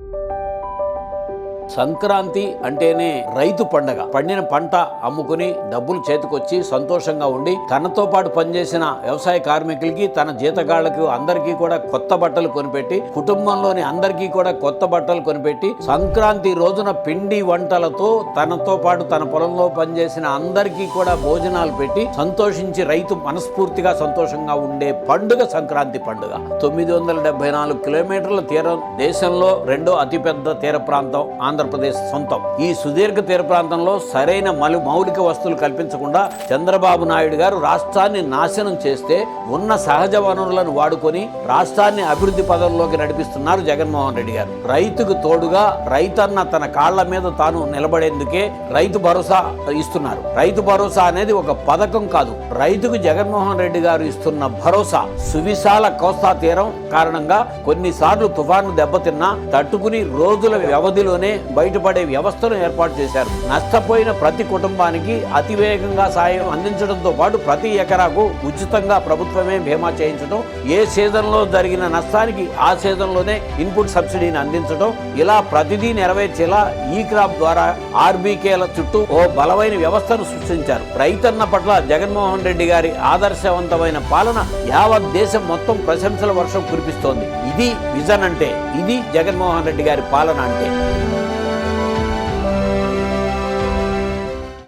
you Sankranti అంటేనే రైతు పండగ. పండిన పంట అమ్ముకుని డబ్బులు చేతికొచ్చి సంతోషంగా ఉండి తనతో పాటు పనిచేసిన వ్యవసాయ కార్మికులకి తన జీతగాళ్ళకు అందరికీ కూడా కొత్త బట్టలు కొనిపెట్టి కుటుంబంలోని అందరికీ కూడా కొత్త బట్టలు కొనిపెట్టి సంక్రాంతి రోజున పిండి వంటలతో తనతో పాటు తన పొలంలో పనిచేసిన అందరికీ కూడా భోజనాలు పెట్టి సంతోషించి రైతు మనస్ఫూర్తిగా సంతోషంగా ఉండే పండుగ సంక్రాంతి పండుగ. తొమ్మిది వందల డెబ్బై నాలుగు కిలోమీటర్ల తీరం దేశంలో రెండో అతిపెద్ద తీర ప్రాంతం ఆంధ్రప్రదేశ్ సొంతం. ఈ సుదీర్ఘ తీర ప్రాంతంలో సరైన మలు మౌలిక వస్తువులు కల్పించకుండా చంద్రబాబు నాయుడు గారు రాష్ట్రాన్ని నాశనం చేస్తే ఉన్న సహజ వనరులను వాడుకొని రాష్ట్రాన్ని అభివృద్ధి పదంలోకి నడిపిస్తున్నారు జగన్మోహన్ రెడ్డి గారు. రైతుకు తోడుగా రైతన్న తన కాళ్ళ మీద తాను నిలబడేందుకే రైతు భరోసా ఇస్తున్నారు. రైతు భరోసా అనేది ఒక పథకం కాదు. రైతుకు జగన్మోహన్ రెడ్డి గారు ఇస్తున్న భరోసా. సువిశాల కోస్తా తీరం కారణంగా కొన్నిసార్లు తుఫాను దెబ్బతిన్నా తట్టుకుని రోజుల వ్యవధిలోనే బయటపడే వ్యవస్థను ఏర్పాటు చేశారు. నష్టపోయిన ప్రతి కుటుంబానికి అతివేగంగా సాయం అందించడంతో పాటు ప్రతి ఎకరాకు ఉచితంగా ప్రభుత్వమే బీమా చేయించడం ఏ సీజన్లో జరిగిన నష్టానికి ఆ సీజన్లోనే ఇన్పుట్ సబ్సిడీని అందించడం ఇలా ప్రతిదీ నెరవేర్చేలా ఈ క్రాప్ ద్వారా ఆర్బీకేల చుట్టూ ఓ బలమైన వ్యవస్థను సృష్టించారు. రైతన్న పట్ల జగన్మోహన్ రెడ్డి గారి ఆదర్శవంతమైన పాలన యావత్ దేశం మొత్తం ప్రశంసల వర్షం కురిపిస్తోంది. ఇది విజన్ అంటే ఇది జగన్మోహన్ రెడ్డి గారి పాలన అంటే.